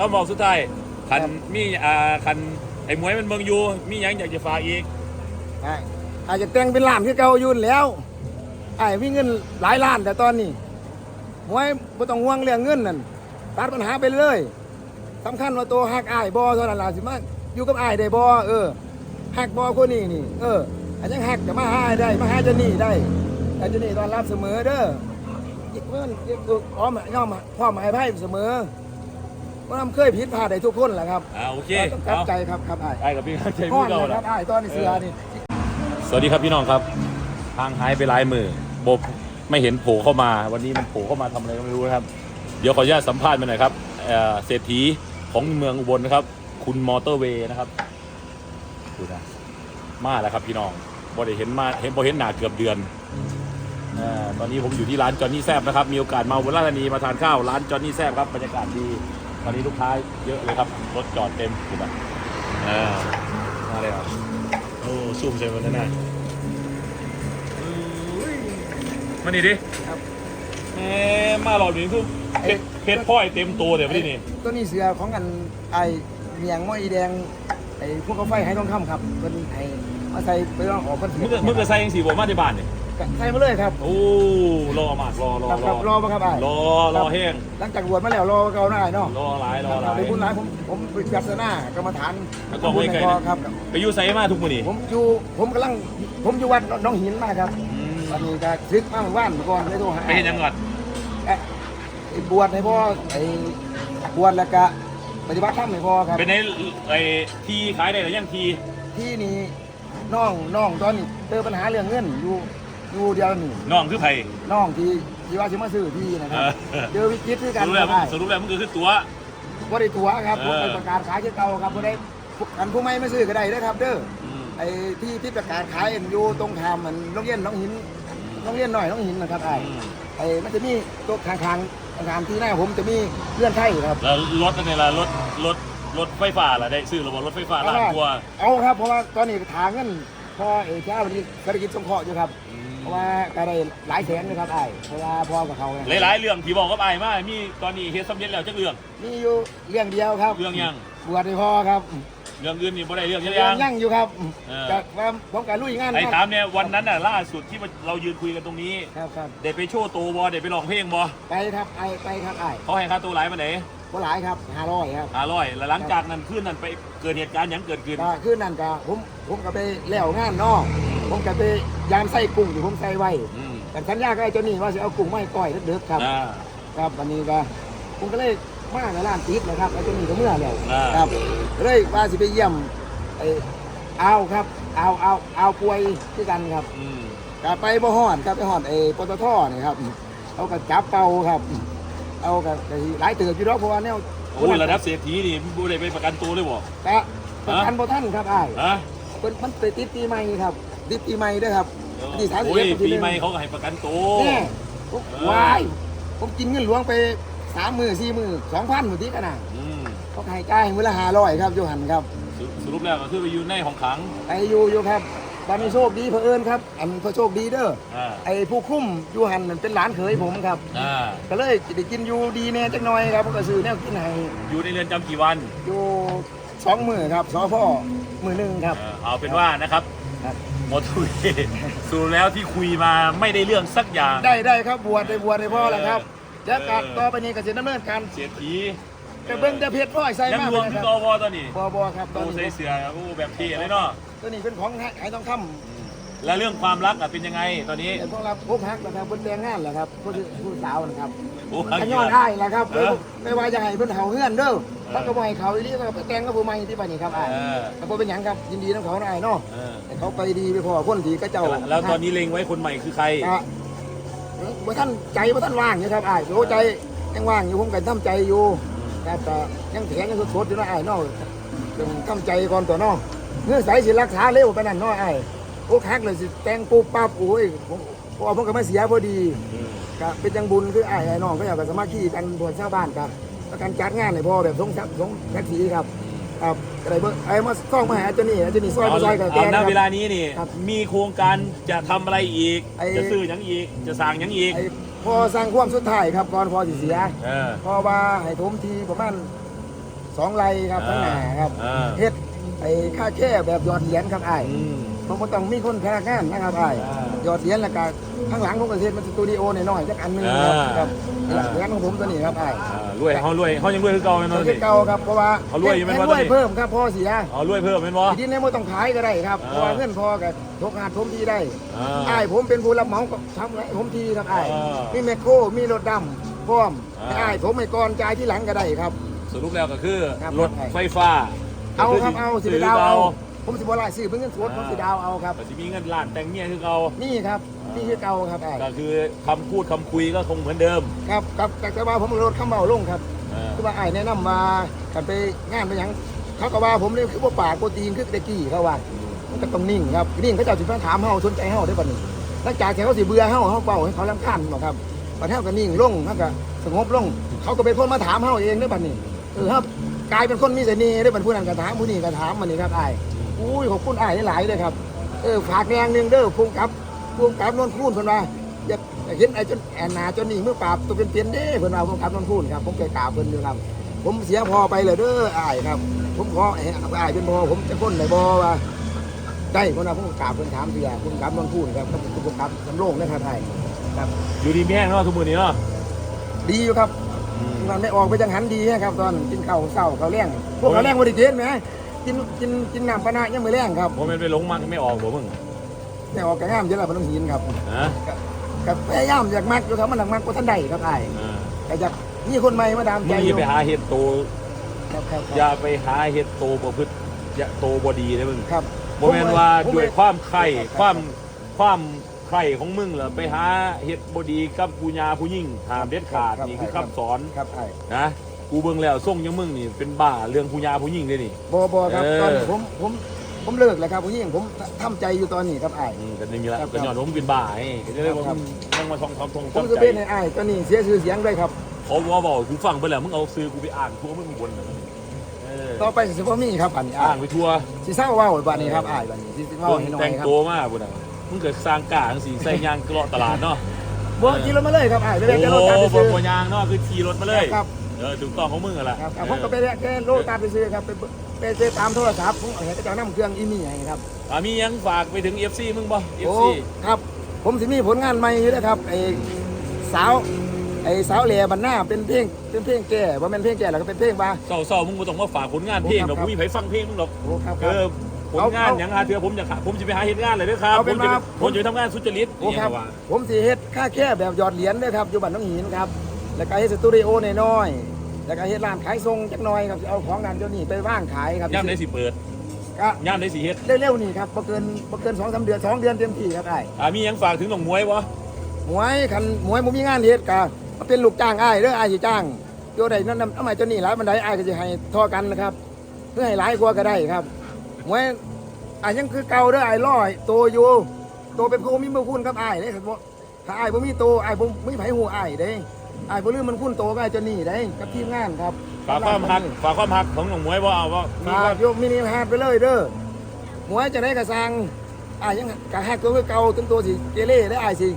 เขาบอกสุดท้ายคันมีอ่าคันไอ้หมวยมันเมืองอยู่มีหยังอยากจะฝากอีกไอ้อาจจะแต่งเป็นล้านคือเก่าอยุ่นนแหล้วไอ้มีเงินหลายล้านแต่ตอนนี้หวยบ่ต้องห่วงเรื่องเงินนั่นตัดปัญหาไปเลยสำคัญว่าตัวฮักอ้ายบ่เท่านั้นล่ะสิมาอยู่กับอ้ายได้บ่เออฮักบ่คนนี้นี่ เอออันยังฮักจะมาหาอ้ายได้มาหาเจานี่ได้แต่เจานี่ตอนรับเสมอเด้ออีกเพื่อนอีกอ้อมย่อมความหมายไพ่เสมอ ว่าทำเคยผิดพลาดได้ทุกคนแหละครับอ่าโอเคต้องกลับใจครับครับอ้ายไอ้กับพี่ใจพ่มืออเก่านะคแล้รัวบอ้ายตอนนี้เสือนี่สวัสดีครับพี่น้องครับทางหายไปหลายมือบบไม่เห็นโผล่เข้ามา วันนี้มันโผล่เข้ามาทำอะไรก็ไม่รู้นะครับ เดี๋ยวขออนุญาตสัมภาษณ์มาหน่อยครับเอ่อเศรษฐีของเมืองอุบลนะครับ คุณมอเตอร์เวย์นะครับดูนะมาแล้วครับพี่น้องบอได้เห็นมาเห็นบอเห็นหนาเกือบเดือนเอ่อตอนนี้ผมอยู่ที่ร้านจอห์นนี่แซบนะครับ มีโอกาสมาอุบลราชธานีมาทานข้าวร้านจอห์นนี่แซบครับบรรยากาศดี ตอนนี้ลูกค้าเยอะเลยครับ รถจอดเต็มดูนะเออมาเลยครับโอ้ซูมใส่มันนั่นนะมานี่ดิครับแหมมาหลอดนี้คือเพชรเพชรพ่อยเต็มตัวเดี๋ยวพี่นี่ตัวนี้เสือของกันไอเมียงม้อยอีแดงไอพวกกาไฟให้ทองคำครับเป็นไอมาใส่ไปลองออกกันเสีมึงก็มึงก็ใส่ยังสีบอกมาที่บ้านเนี่ย ใส่มาเลยครับ โอ้รอมากรอรอครับรคอรับรอมาครับไอรอรอแห้งหลังจากบวชมาแล้วรอเก่าหน้าไอ้เนาะรอหลายรอหครัลาบยในบุญหลายผมผมไปจับสนากรรมฐานแล้วก็ไว้ไกลบุญในคอครับ ไปอยูไซมาทุกมื้อนี่ผมอยู่ผมกำลังผมอยู่วัดน้องหินมาครับอืมตอนนี้ก็ซึกมาเมื่อวานเมื่อก่อนเลยโทรหาไปเห็นยังก่อนเอ๊ะไอ้บวชให้พ่อไอ้บวชแล้วก็ปฏิบัติธรรมให้พ่อครับ เป็นในไอ้ทีขายได้หรือยังทีที่นี่น้องน้องตอนนี้เจอปัญหาเรื่องเงินอยู่ อยู่เดียวนี่น้องคือไผน้องที่ที่ว่าจะมาซื้อที่นะครับเออ เจอวิกฤตด้วยสกันรุปแล้วได้สรุปแล้วมันก็คือตัว ว่าได้ตัวครับเอผมอไปประกาศขายที่เก่าครับบ่ได้อันผู้ไม่มาซื้อก็ได้เด้อครับ เด้ออืม ไอ้ที่ที่ประกาศขายอยู่ตรงทามมันโรงเรียนน้องหินโรงเรียนหน่อยน้องหินนะครับไอ้อืม ไอ้มันจะมีตัวทางทางทางที่หน้าผมจะมีเลื่อนไทยครับ แล้วรถอะไรล่ะรถรถรถไฟฟ้าล่ะได้ซื้อหรือเปล่ารถไฟฟ้าล้านกว่าเอาครับเพราะว่าตอนนี้ทางเงินพอเอเช้าวันนี้เศรษฐกิจสงเคราะห์อยู่ครับ เพราะว่าก็ได้หลายแสนนะครับไอ้เพราะว่าพ่อกับเขาไงหลายๆเรื่องที่บอกกับไอ้ายมามีตอนนี้เฮ็ดสำเร็จแล้วจักเรื่อง มีอยู่เรื่องเดียวครับเรื่องยัง บวชให้พ่อครับเรื่องอื่นนี่บ่ได้เรื่องยังเรื่ยัองงยั่งอยู่ครับเออแต่ว่าผมการลุยงานไอ้คถารัมเนี่ยวันนั้นน่ะล่าสุดที่เรายืนคุยกันตรงนี้ครับครับได้ไปโชว์ตัวบ่ได้ไปร้องเพลงบ่ไปครับไอ้ไปครับไอ้เขาให้ค่าตัวหลายมาไหน บ่หลายครับห้าร้อยครับห้าร้อยแล้วหลังจากนั้นคืนนั้นไปเกิดเหตุการณ์หยังเกิดขึ้น ก็คือนั่นก็ผมผมก็ไปแล้วงานเนอกผมก็ไปยามใส่กุ้งที่ผมใส่ไว้อืมแต่สัญญากับไอ้เจ้านี่ว่าจะเอากุ้งมาให้ก้อยเด็กๆครับ อ่า ครับวันนี้ก็ผมก็เลยมาในร้านติดนะครับไอ้เจ้านี่ก็เมื่อแล้วอ่า ครับก็เลยว่าสิไปเยี่ยมไอ้เอาครับเอาเอาเอาป่วยที่กันครับ อืมก็ไปบ่ฮอดครับไปฮอดไอ้ปตทนี่ครับเอากับจับเป่าครับ เอากับไอ้หลายเติบอยู่ดอกเพราะว่าแนวโอ้ยระดับเศรษฐีนี่บ่ได้ไปประกันตัวเลยบ่ก็ประกันบ่ทันครับอ้ายฮะเพิ่นมันไปติดปีใหม่ครับ ติดปีใหม่เด้วยครับที่31โอ้ยวันที่ปีหนึ่งใหม่เขาก็ให้ประกันตัวแน่ผมเออวายผมกินเงินหลวงไปสามมือสี่มือสองพันหมดที่กันนะอืมเขาให้จ่ายมือละห้าร้อยครับโยหันครับ สรุสรุปแล้วก็คือไปอยู่ในห้องขังไอ้อยู่อยู่ครับ ตอนนี้โชคดีเผอิญครับอันพอโชคดีเด้ออ่าไอ้ผู้คุ้มอยูหันนั่นเป็นหลานเขยผมครับ อ่าก็เลยได้กินอยู่ดีแน่จักหน่อยครับผมก็ซื้อแนวกินให้อยู่ในเรือนจำกี่วันอยู่สองมือครับสอพ่อมือหนึ่งครับ เออเอาเป็นว่านะครับครับ หมดทุยสรุปแล้วที่คุยมาไม่ได้เรื่องสักอย่าง ได้ได้ครับบวชได้บวชได้พ่อแล้วครับเออจะกัดต่อไปนี้ก็จะดำเนินการเศรษฐี แต่เบิ้งแต่เพชรพ่อยใส่ยังมากรเลวมยที่คตรับวครับตอนนี้บอบอครับตอนโอ้ใส่นี้เสือโอ้แบบเท่เลยเนาะตัวนี้เป็นของหายทองคแล้วเรื่องความรักอะเป็นยังไงตอนนี้ำเป็นพวกเราพบฮักนะครับบนแดงงานแหละครับผู้ที่ผู้สาวนะครับโอ้ขย้อนได้แหละครับเออไม่ว่าจะให้เพิ่นเฮาเฮือนเด้อถ้าก็บ่ให้เขาอีหลีก็ไปแต่งกับผู้ใหม่ที่บ้านนี้ครับอ้ายเออ แต่บ่เป็นหยังครับยินดีทั้งเขานะอ้ายเนาะเออให้เขาไปดีไปพอคนที่ก็เจ้าแล้วตอนนี้เล็งไว้คนใหม่คือใครก็บ่ท่านใจบ่ท่านว่างอยู่ครับอ้ายโอ้ใจยังว่างอยู่ผมก็ทำใจอยู่ ครับแต่ยังแข็งยังสดๆอยู่นะไอ้นาะต้องทำใจก่อนตัวเนาะเงื่อนไขสิรักษาเร็วไปนั่นเนาะอ้โอ้ฮักเลยสิแต่งปุ๊บปั๊บโอ้ยผมเพราะว่าผมก็มาเสียพอดีก็เป็นจังบุญคือไอ้ไอ้น้องก็อยากไปสามัคคีกันบวนชาวบ้านครับแล้วการจัดงานให้พ่อแบบสงสักสงสักทีครับครับอะไรเบิ่งไอ้มาซ่องมาหาเจ้านี่เจ้านี่ซอยเอามาซอยกับแกนะคเวรับลานี้นี่มีโครงการจะทำอะไรอีก จะซื้อยังอีก จะสร้างยังอีก พ่อสร้างความสุดท้ายครับก่อนพ่อสิเสียเออพ่อว่าให้ถมทีประมาณสองไร่ครับข้างหน้าครับอ่า เฮ็ดไอ้ค่าแค่แบบหยอดเหรียญครับไอ้ายอืม ผมก็ต้องมีคนพนักงานนะครับไอ้ายอ่าหยอดเหรียญแล้วก็ข้างหลังผมก็เฮ็ดมันสตูดิโอหน่อยๆจักอันหนึงครับอ่า ครับอ่าหลักงานของผมตัวนี้ครับไอ้ายอ่ารวยเขารวยเขายังรวยคือเก่าแม่นบ่ตัวสิที่เก่าครับเพราะว่าเขารวยอยู่ไหมแค่วะรตอนวยนี้ เพิ่มครับพ่อเสียเอารวยเพิ่มแม่นบ่ ที่นี่ไม่ต้องขายก็ได้ครับอ่าเพราะว่าเงินพอกับทกงานผมที่ได้อ่าไอ้ายผมเป็นผู้รับเหมาก็ทำไรผมทีครับไอ้ายอ่ามีมีแมคโครมีรถดำพร้อมอ่า ไอ้ายผมไม่ก่อนจ่ายที่หลังก็ได้ครับ สรุปแล้วก็คือครับรถไฟฟ้าเอาครับเอาสิไปดาวเอาเอา ผมสิบวลายซื้อเพิ่งเงินสดผมสิดาวเอาครับแต่สิมีเงินล้านแต่งเมียคือเก่านี่ครับนี่คือเก่าครับไอ้ายก็คือคำพูดคำคุยก็คงเหมือนเดิม ครับครับแต่แต่ว่าผมลดข้าเบาลงครับอ่าคือว่าไอ้ายแนะนำมากันไปงานไปหยังเขาก็ว่าผมนี่คือว่าปากโปรตีนคือตะกี้เขาว่ามันก็ต้องนิ่งครับนิ่งเขาเจ้าสิมาถามเฮาสนใจเฮาได้ป่ะนี่หลังจากที่เขาสิเบื่อเฮาเฮาเป่าให้เขาลำคาญบ่ครับบัดเฮาก็นิ่งลงเฮาก็สงบลง เขาก็เป็นคนมาถามเฮาเองได้ป่ะนี่เออครับกลายเป็นคนมีเสน่ห์ได้บัดผู้นั้นก็ถามผู้นี้ก็ถามมันนี่ครับอ้าย อุ้ยขอบคุณอ้ายหลายๆเลยครับ เออฝากแนงหนึงเด้อภูมิกับภูมิกับนนท์คูณเพิ่นว่าอย่าอย่าเห็นไอ้จนแอนนาจนนี่มือปราบตัวเป็นเปลี่ยนๆเด้เพิ่นว่าภูมิกับนนท์คูณครับผมเคยกล่าวเพิ่นอยู่ครับ ผมเสียพอไปเลยเด้ออ้ายครับ ผมขอให้อ้ายเป็นพอผมจะคนได้บ่ว่าได้คนละผู้กำกับคนถามเสียผู้กำกับนนพูดครับกับผู้กำกับสำโรงนะครับไทยครับ อยู่ดีแม่งเนาะทุกมื้อนี้เนาะดีอยู่ครับ มันไม่ออกไปจังหันดีนะครับ ตอนกินข้าวเศร้าข้าวแรงพวกข้าวแรงบริเกณฑ์ไหม กินกินกินน้ำปะนะยังไม่แรงครับบ่แม่นไปหลงมักไม่ออกบ่มึงไม่ออกกระง่ามเยอะละมันต้องหินครับฮะกับพยายามอยากมักอยู่ครับมันหนักมักกว่าท่านใดครับไอ้อ่าแต่อยากมีคนใหม่มาดามมึใจงออย่ายู่ไปหาเฮ็ดโตครับครับอย่าไปหาเฮ็ดโตบ่พฤติอย่าโตบ่ดีเด้อมึง ครับบ่แม่นว่าผมด้วยผมความใคร่ครับความความใคร่ของมึงเหรอไปหาเฮ็ดบ่ดีกับผู้ญาผู้หญิงห้ามเด็ดขาดครับนี่คือครัคำบสอนครับไอ้นะ กูเบิ่งแล้วส่งอยังมึงนี่เป็นบ้าเรื่องผู้ญาผู้หญิงเด้นี่ บอบอครับเออ ตอนนี้ผมผมผมเลิกแล้วครับผู้หญิงผมทำใจอยู่ตอนนี้ครับไอ้อืมก็อย่างนี้ละครับก็ย้อนว่ามึงเป็นบ้าไอ้ก็จะได้ว่าครัมึบงต้องมาท่องท่องท่องผมท่องจะใจเป็นไอ้ไอ้ตอนนี้เสียชื่อเสียงด้วยครับ เขาว่าบอกกูฟังไปแล้วมึงเอาซื้อกูไปอ่านทั่วมึงบนน่ะเออต่อไปสิบ่มีครับอันนี้อ่าอ่านไปทั่วสิเศร้าเว้าบัดนี้ครับอ้ายบัดนี้สิเว้าคนให้หน่อแต่ยงครับตัวมากบุญอะมึงเกิดสร้างกาจังสีใส่ยางกระเลาะตลาดเนาะบ่กินรถมาเลยครับอ้ายไปโอ้แวะแกโลตัสไปโหซื้อบ่ยางเนาะคือขี่รถมาเลย ครับ เออถูกต้องของมึงอะล่ะครับครับผมก็ไปแวะแกโลตัสไปซื้อครับไปไปซื้อตามโทรศัพท์ผมเอาให้เขาเจ้านำเครื่องอีมี่ให้ครับอ่ามียังฝากไปถึง FC มึงบ่โอ้ FC ครับ ผมสิมีผลงานใหม่อยู่นะครับไอ้สาวไอ้สาวแหล่บันหน้าเป็นเพลงเป็นเพลงแก่บ่แม่นเพลงแก่แล้วก็เป็นเพลงว่าเศร้าๆมึงบ่ต้องมาฝากผลงานเพลงหรอกครับกูมีไผฟังเพลงมึงหรอกโอ้ครับคเอรับอผลงานเอาหยังหาเถื่อผมจะผมจะไปหาเฮ็ดงานเลยเด้อครับเอาผเป็มนจะว่าผมจะไปทำงานสุจริตโอ้ครับนี่ว่าผมสิเฮ็ดค่าแค่แบบหยอดเหรียญเด้อครับอยู่บ้านน้องหินครับแล้วก็เฮ็ดสตูดิโอน้อยๆ แล้วก็เฮ็ดร้านขายทรงจักหน่อยครับสิเอาของนั้นเดี๋ยวนี้ไปว่างขายครับย่ามได้สิเปิดก็ย่ามได้สิเฮ็ดเร็วๆนี่ครับบ่เกินบ่เกินสองสามเดือนสองเดือนเต็มที่ครับไอ้ายอ่ามีหยังฝากถึงน้องมวยบ่หมวยคันหมวยบ่มีงานเฮ็ดก็มาเป็นลูกจ้างอ้ายเด้ออ้ายสิจ้างโยได้นั่นนำทำไมเจ้านี่หลายบันไดอ้ายก็สิให้เท่อกันนะครับ เพื่อให้หลายกว่าก็ได้ครับหมวยอ้ายยังคือเก่าเด้ออ้ายร้อยโตอยู่โตเป็นผู้มีบุญคุณกับอ้ายเด้ครับบ่ถ้าอ้ายบ่มีโตอ้ายบ่มีไผฮู้อ้ายเด้ อ้ายบ่ลืมมันคุณโตกับอ้ายเจ้านี่เด้กับทีมงานครับฝากความฮักฝากความฮักของน้องมวยบ่เอาว่ามีฝาว่ากยกมินิฮาร์ดไปเลยเด้อหมวยจะได้กระสังอ้ายยังกะฮักตัวคือเก่าถึงตัวสิเกเรได้อ้ายสิ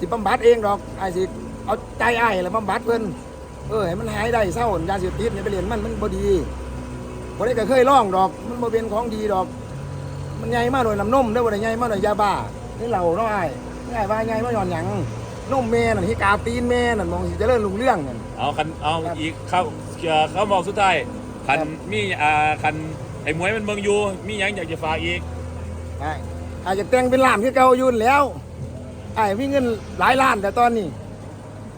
สิบำบัดเองดอกไอ้ายสิเอาใจไอ้ายแล้วบำบัดเพิ่นเออให้มันหายได้เศร้ายาเสพติดเนี่ยไปเรียนมันมันบ่ดีบ่ได้ก็เคยลองดอก มันบ่เป็นของดีดอก มันใหญ่มากหน่อยน้ำนมเด้อบ่ได้ใหญ่มากหน่อยยาบ้านี่เหล้าเนาะไอ้ายไอ้ายว่าใหญ่มาหย่อนหยัง นมแม่นั่นฮิกาตีนแม่นั่นมองสิเจริญรุ่งเรื่องนั่น เอาคันเอาครับอีกเข้าเอ่อเข้าบอกสุดท้ายคันครับ มีอ่าคันไอ้มวยมันเบิ่งอยู่มีหยังอยากจะฝากอีกไอ้ายอาจจะแต่งเป็นล้านคือเก่าอยู่นั่นแหล้วไอ้ายมีเงินหลายล้านแต่ตอนนี้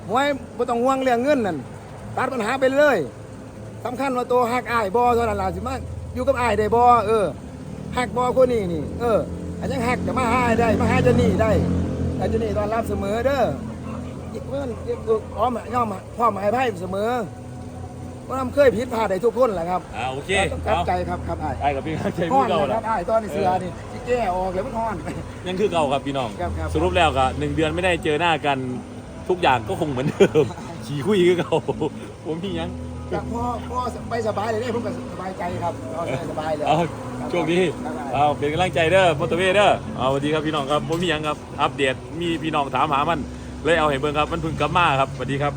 หวยบ่ต้องห่วงเรื่องเงินนั่นตัดปัญหาไปเลยสำคัญว่าตัวหักอายบอเท่านั้นล่ะสิมาอยู่กับอายได้บอเออหักบอคนนี้นี่ เอออันยังหักจะมาหาอ้ายได้มาหาเจานี่ได้ แต่เจานี่ตอนรับเสมอเด้ออีกเพื่อนพร้อมย่อมพร้อมให้ไพ่เสมอเพราะนำเคยผิดพลาดได้ทุกคนแหละครับอ่าโอเคต้องกลับเอาใจครับครับอายไอ้กับพี่ข้างใจฮ้อพี่นเก่าเลยคละรับอายตอนนี้เสือนี่ที่แก้ออกเลยมันฮ้อนยังคือเก่าครับพี่น้องครับครับสรุปแล้วก็หนึ่งเดือนไม่ได้เจอหน้ากันทุกอย่างก็คงเหมือนเดิมขี่คุยคือเก่าผมพี่ยัง จากพ่อพ่อไปสบายเลยเนี่ยผมก็สบายใจครับเอาสบายเลยเอาโชคดีครับเอาเป็นกำลังใจเด้อมอเตอร์เวย์เด้อเอาสวัสดีครับพี่น้องครับผมพี่ยังครับอัปเดตมีพี่น้องถามหามันเลยเอาเห็นเบิ่งครับมันเพึ่งกลับมาครับสวัสดีครับ